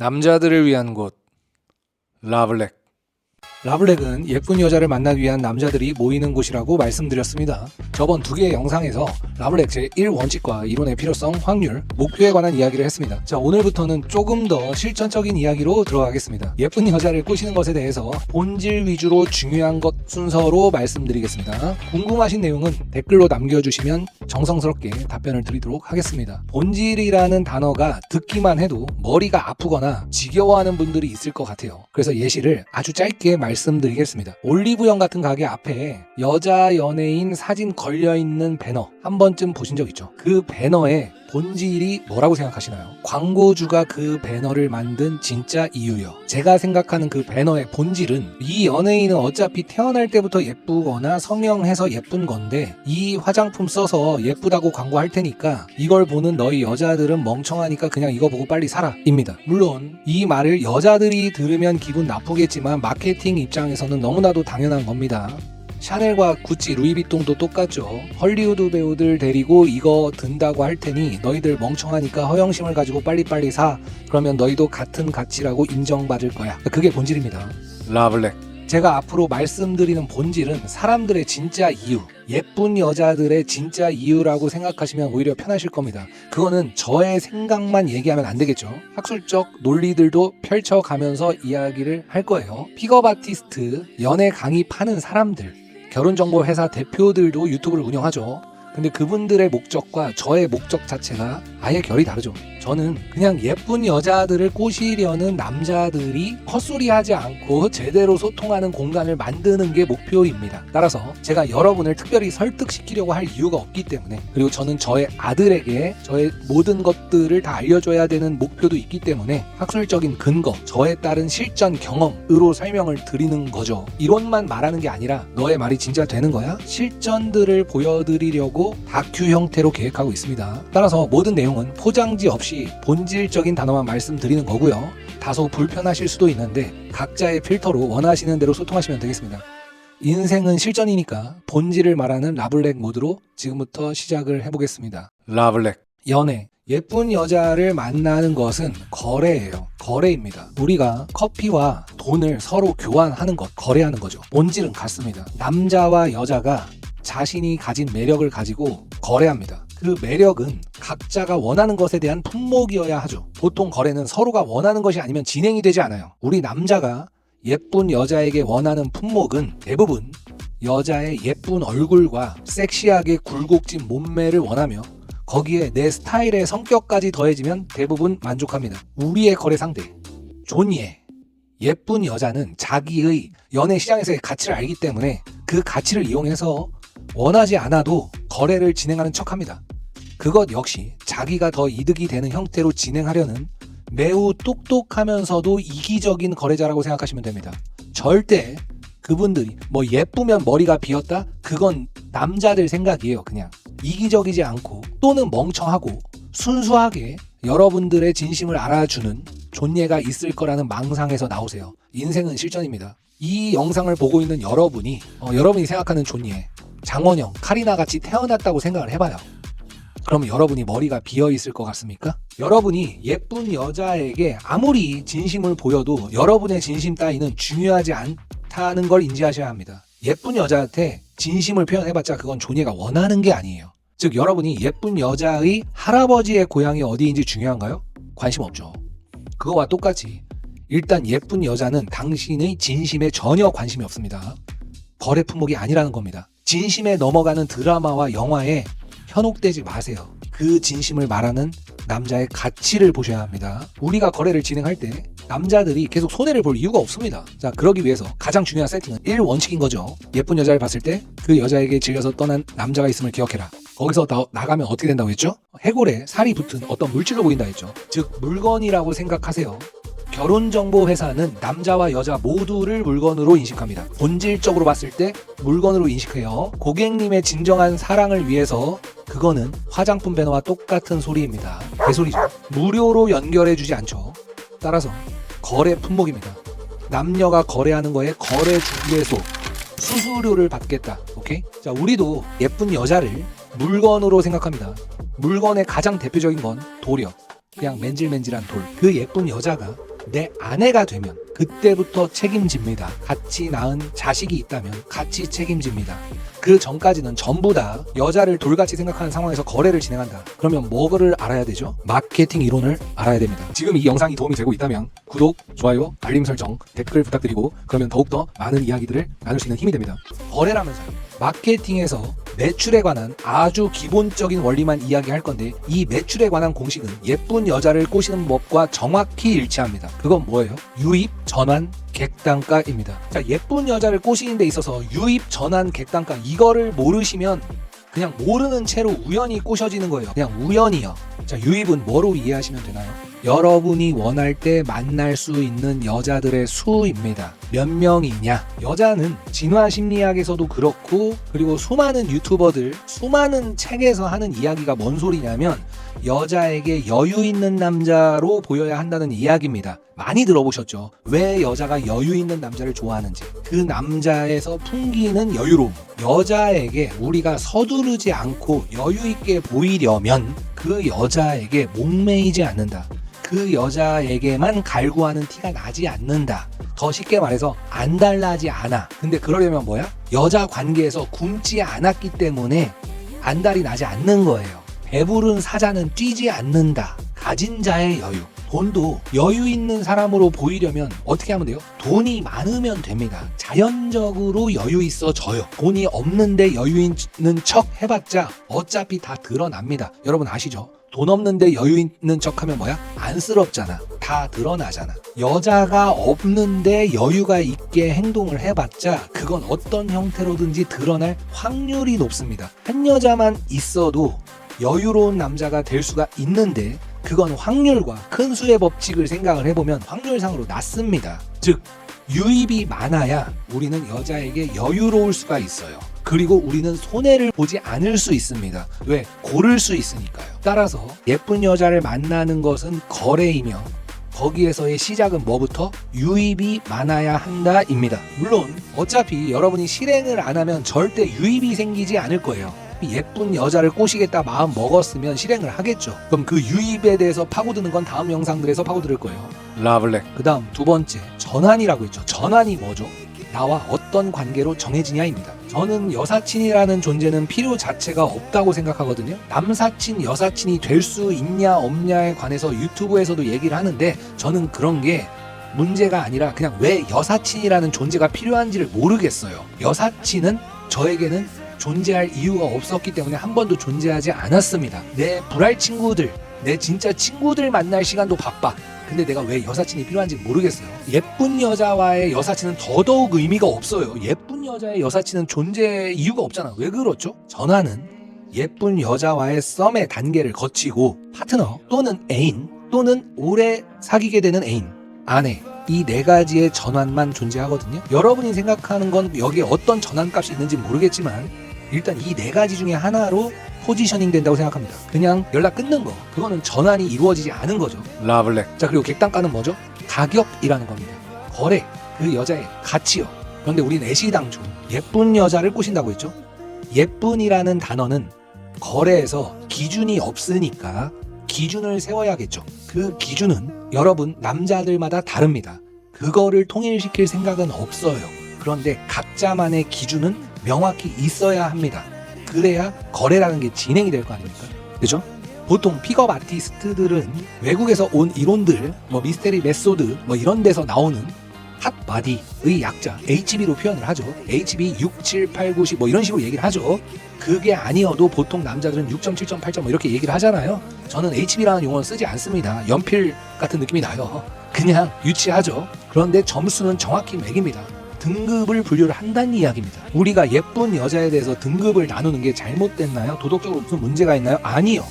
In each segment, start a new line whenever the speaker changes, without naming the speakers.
남자들을 위한 곳 라블렉 라블렉은 예쁜 여자를 만나기 위한 남자들이 모이는 곳이라고 말씀드렸습니다. 저번 두 개의 영상에서 라블렉 제1원칙과 이론의 필요성, 확률, 목표에 관한 이야기를 했습니다. 자, 오늘부터는 조금 더 실천적인 이야기로 들어가겠습니다. 예쁜 여자를 꼬시는 것에 대해서 본질 위주로 중요한 것 순서로 말씀드리겠습니다. 궁금하신 내용은 댓글로 남겨주시면 정성스럽게 답변을 드리도록 하겠습니다. 본질이라는 단어가 듣기만 해도 머리가 아프거나 지겨워하는 분들이 있을 것 같아요. 그래서 예시를 아주 짧게 말 씀드리겠습니다. 올리브영 같은 가게 앞에 여자 연예인 사진 걸려있는 배너 한 번쯤 보신 적 있죠? 그 배너에 본질이 뭐라고 생각하시나요? 광고주가 그 배너를 만든 진짜 이유요. 제가 생각하는 그 배너의 본질은 이 연예인은 어차피 태어날 때부터 예쁘거나 성형해서 예쁜 건데 이 화장품 써서 예쁘다고 광고할 테니까 이걸 보는 너희 여자들은 멍청하니까 그냥 이거 보고 빨리 살아 입니다. 물론 이 말을 여자들이 들으면 기분 나쁘겠지만 마케팅 입장에서는 너무나도 당연한 겁니다. 샤넬과 구찌, 루이비통도 똑같죠. 헐리우드 배우들 데리고 이거 든다고 할 테니 너희들 멍청하니까 허영심을 가지고 빨리빨리 사. 그러면 너희도 같은 가치라고 인정받을 거야. 그게 본질입니다. 라블렉. 제가 앞으로 말씀드리는 본질은 사람들의 진짜 이유, 예쁜 여자들의 진짜 이유라고 생각하시면 오히려 편하실 겁니다. 그거는 저의 생각만 얘기하면 안 되겠죠. 학술적 논리들도 펼쳐가면서 이야기를 할 거예요. 픽업 아티스트, 연애 강의 파는 사람들, 결혼정보 회사 대표들도 유튜브를 운영하죠. 근데 그분들의 목적과 저의 목적 자체가 아예 결이 다르죠. 저는 그냥 예쁜 여자들을 꼬시려는 남자들이 헛소리하지 않고 제대로 소통하는 공간을 만드는 게 목표입니다. 따라서 제가 여러분을 특별히 설득시키려고 할 이유가 없기 때문에 그리고 저는 저의 아들에게 저의 모든 것들을 다 알려줘야 되는 목표도 있기 때문에 학술적인 근거, 저에 따른 실전 경험으로 설명을 드리는 거죠. 이론만 말하는 게 아니라 너의 말이 진짜 되는 거야? 실전들을 보여드리려고 다큐 형태로 계획하고 있습니다. 따라서 모든 내용은 포장지 없이 본질적인 단어만 말씀드리는 거고요. 다소 불편하실 수도 있는데 각자의 필터로 원하시는 대로 소통하시면 되겠습니다. 인생은 실전이니까 본질을 말하는 라블렉 모드로 지금부터 시작을 해보겠습니다. 라블렉 연애 예쁜 여자를 만나는 것은 거래예요. 거래입니다. 우리가 커피와 돈을 서로 교환하는 것, 거래하는 거죠. 본질은 같습니다. 남자와 여자가 자신이 가진 매력을 가지고 거래합니다. 그 매력은 각자가 원하는 것에 대한 품목이어야 하죠. 보통 거래는 서로가 원하는 것이 아니면 진행이 되지 않아요. 우리 남자가 예쁜 여자에게 원하는 품목은 대부분 여자의 예쁜 얼굴과 섹시하게 굴곡진 몸매를 원하며 거기에 내 스타일의 성격까지 더해지면 대부분 만족합니다. 우리의 거래 상대 존예 예쁜 여자는 자기의 연애 시장에서의 가치를 알기 때문에 그 가치를 이용해서 원하지 않아도 거래를 진행하는 척 합니다. 그것 역시 자기가 더 이득이 되는 형태로 진행하려는 매우 똑똑하면서도 이기적인 거래자라고 생각하시면 됩니다. 절대 그분들이 뭐 예쁘면 머리가 비었다? 그건 남자들 생각이에요, 그냥. 이기적이지 않고 또는 멍청하고 순수하게 여러분들의 진심을 알아주는 존예가 있을 거라는 망상에서 나오세요. 인생은 실전입니다. 이 영상을 보고 있는 여러분이 어, 여러분이 생각하는 존예 장원영, 카리나 같이 태어났다고 생각을 해봐요. 그럼 여러분이 머리가 비어 있을 것 같습니까? 여러분이 예쁜 여자에게 아무리 진심을 보여도 여러분의 진심 따위는 중요하지 않다는 걸 인지하셔야 합니다. 예쁜 여자한테 진심을 표현해봤자 그건 존예가 원하는 게 아니에요. 즉 여러분이 예쁜 여자의 할아버지의 고향이 어디인지 중요한가요? 관심 없죠. 그거와 똑같이 일단 예쁜 여자는 당신의 진심에 전혀 관심이 없습니다. 거래 품목이 아니라는 겁니다. 진심에 넘어가는 드라마와 영화에 현혹되지 마세요. 그 진심을 말하는 남자의 가치를 보셔야 합니다. 우리가 거래를 진행할 때 남자들이 계속 손해를 볼 이유가 없습니다. 자, 그러기 위해서 가장 중요한 세팅은 1원칙인 거죠. 예쁜 여자를 봤을 때 그 여자에게 질려서 떠난 남자가 있음을 기억해라. 거기서 더 나가면 어떻게 된다고 했죠? 해골에 살이 붙은 어떤 물질로 보인다 했죠. 즉, 물건이라고 생각하세요. 결혼정보 회사는 남자와 여자 모두를 물건으로 인식합니다. 본질적으로 봤을 때 물건으로 인식해요. 고객님의 진정한 사랑을 위해서 그거는 화장품 배너와 똑같은 소리입니다. 개소리죠. 무료로 연결해주지 않죠. 따라서 거래 품목입니다. 남녀가 거래하는 거에 거래 중개소 수수료를 받겠다. 오케이? 자, 우리도 예쁜 여자를 물건으로 생각합니다. 물건의 가장 대표적인 건 돌이요. 그냥 맨질맨질한 돌. 그 예쁜 여자가 내 아내가 되면 그때부터 책임집니다. 같이 낳은 자식이 있다면 같이 책임집니다. 그 전까지는 전부 다 여자를 돌같이 생각하는 상황에서 거래를 진행한다. 그러면 뭐를 알아야 되죠? 마케팅 이론을 알아야 됩니다. 지금 이 영상이 도움이 되고 있다면 구독, 좋아요, 알림 설정, 댓글 부탁드리고 그러면 더욱더 많은 이야기들을 나눌 수 있는 힘이 됩니다. 거래라면서요. 마케팅에서 매출에 관한 아주 기본적인 원리만 이야기할 건데 이 매출에 관한 공식은 예쁜 여자를 꼬시는 법과 정확히 일치합니다. 그건 뭐예요? 유입, 전환, 객단가입니다. 자, 예쁜 여자를 꼬시는 데 있어서 유입, 전환, 객단가 이거를 모르시면 그냥 모르는 채로 우연히 꼬셔지는 거예요. 그냥 우연이요. 자, 유입은 뭐로 이해하시면 되나요? 여러분이 원할 때 만날 수 있는 여자들의 수입니다. 몇 명이냐? 여자는 진화 심리학에서도 그렇고 그리고 수많은 유튜버들, 수많은 책에서 하는 이야기가 뭔 소리냐면 여자에게 여유 있는 남자로 보여야 한다는 이야기입니다. 많이 들어보셨죠? 왜 여자가 여유 있는 남자를 좋아하는지. 그 남자에서 풍기는 여유로움. 여자에게 우리가 서두르지 않고 여유 있게 보이려면 그 여자에게 목매이지 않는다. 그 여자에게만 갈구하는 티가 나지 않는다. 더 쉽게 말해서 안달나지 않아. 근데 그러려면 뭐야? 여자 관계에서 굶지 않았기 때문에 안달이 나지 않는 거예요. 배부른 사자는 뛰지 않는다. 가진 자의 여유. 돈도 여유 있는 사람으로 보이려면 어떻게 하면 돼요? 돈이 많으면 됩니다. 자연적으로 여유 있어져요. 돈이 없는데 여유 있는 척 해봤자 어차피 다 드러납니다. 여러분 아시죠? 돈 없는데 여유 있는 척 하면 뭐야? 안쓰럽잖아. 다 드러나잖아. 여자가 없는데 여유가 있게 행동을 해봤자 그건 어떤 형태로든지 드러날 확률이 높습니다. 한 여자만 있어도 여유로운 남자가 될 수가 있는데 그건 확률과 큰 수의 법칙을 생각을 해보면 확률상으로 낮습니다. 즉 유입이 많아야 우리는 여자에게 여유로울 수가 있어요. 그리고 우리는 손해를 보지 않을 수 있습니다. 왜? 고를 수 있으니까요. 따라서 예쁜 여자를 만나는 것은 거래이며 거기에서의 시작은 뭐부터? 유입이 많아야 한다입니다. 물론 어차피 여러분이 실행을 안 하면 절대 유입이 생기지 않을 거예요. 예쁜 여자를 꼬시겠다 마음 먹었으면 실행을 하겠죠. 그럼 그 유입에 대해서 파고드는 건 다음 영상들에서 파고들 거예요. 라블랙. 그 다음 두 번째 전환이라고 했죠. 전환이 뭐죠? 나와 어떤 관계로 정해지냐입니다. 저는 여사친이라는 존재는 필요 자체가 없다고 생각하거든요. 남사친, 여사친이 될 수 있냐 없냐에 관해서 유튜브에서도 얘기를 하는데 저는 그런 게 문제가 아니라 그냥 왜 여사친이라는 존재가 필요한지를 모르겠어요. 여사친은 저에게는 존재할 이유가 없었기 때문에 한 번도 존재하지 않았습니다. 내 불알 친구들, 내 진짜 친구들 만날 시간도 바빠. 근데 내가 왜 여사친이 필요한지 모르겠어요. 예쁜 여자와의 여사친은 더더욱 의미가 없어요. 예쁜 여자의 여사친은 존재 이유가 없잖아. 왜 그렇죠? 전화는 예쁜 여자와의 썸의 단계를 거치고 파트너 또는 애인 또는 오래 사귀게 되는 애인, 아내 이네 가지의 전환만 존재하거든요. 여러분이 생각하는 건 여기에 어떤 전환값이 있는지 모르겠지만 일단 이 네 가지 중에 하나로 포지셔닝 된다고 생각합니다. 그냥 연락 끊는 거. 그거는 전환이 이루어지지 않은 거죠. 라블랙. 자, 그리고 객단가는 뭐죠? 가격이라는 겁니다. 거래. 그 여자의 가치요. 그런데 우리는 애시당초 예쁜 여자를 꼬신다고 했죠. 예쁜이라는 단어는 거래에서 기준이 없으니까 기준을 세워야겠죠. 그 기준은 여러분 남자들마다 다릅니다. 그거를 통일시킬 생각은 없어요. 그런데 각자만의 기준은 명확히 있어야 합니다. 그래야 거래라는 게 진행이 될 거 아닙니까? 그죠? 보통 픽업 아티스트들은 외국에서 온 이론들, 뭐 미스테리 메소드, 뭐 이런 데서 나오는 핫바디의 약자 HB로 표현을 하죠. HB 6, 7, 8, 9, 10 뭐 이런 식으로 얘기를 하죠. 그게 아니어도 보통 남자들은 6점, 7점, 8점 뭐 이렇게 얘기를 하잖아요. 저는 HB라는 용어는 쓰지 않습니다. 연필 같은 느낌이 나요. 그냥 유치하죠. 그런데 점수는 정확히 매깁니다. 등급을 분류를 한다는 이야기입니다. 우리가 예쁜 여자에 대해서 등급을 나누는 게 잘못됐나요? 도덕적으로 무슨 문제가 있나요? 아니요.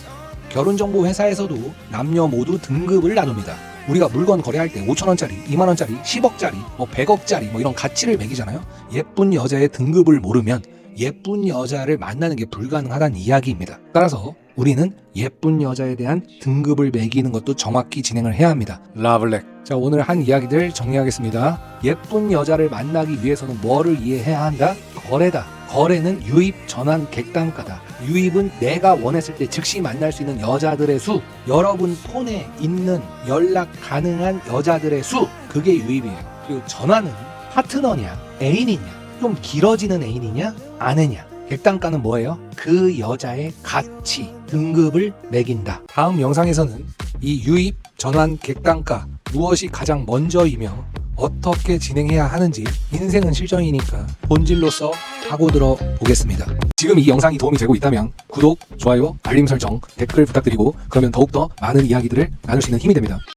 결혼정보 회사에서도 남녀 모두 등급을 나눕니다. 우리가 물건 거래할 때 5천원짜리, 2만원짜리, 10억짜리, 뭐 100억짜리 뭐 이런 가치를 매기잖아요. 예쁜 여자의 등급을 모르면 예쁜 여자를 만나는 게 불가능하다는 이야기입니다. 따라서 우리는 예쁜 여자에 대한 등급을 매기는 것도 정확히 진행을 해야 합니다. 라블렉. 자, 오늘 한 이야기들 정리하겠습니다. 예쁜 여자를 만나기 위해서는 뭐를 이해해야 한다? 거래다. 거래는 유입, 전환, 객단가다. 유입은 내가 원했을 때 즉시 만날 수 있는 여자들의 수. 여러분 폰에 있는 연락 가능한 여자들의 수. 그게 유입이에요. 그리고 전환은 파트너냐, 애인이냐, 좀 길어지는 애인이냐, 아내냐. 객단가는 뭐예요? 그 여자의 가치, 등급을 매긴다. 다음 영상에서는 이 유입, 전환, 객단가 무엇이 가장 먼저이며 어떻게 진행해야 하는지 인생은 실전이니까 본질로서 파고들어 보겠습니다. 지금 이 영상이 도움이 되고 있다면 구독, 좋아요, 알림 설정, 댓글 부탁드리고 그러면 더욱더 많은 이야기들을 나눌 수 있는 힘이 됩니다.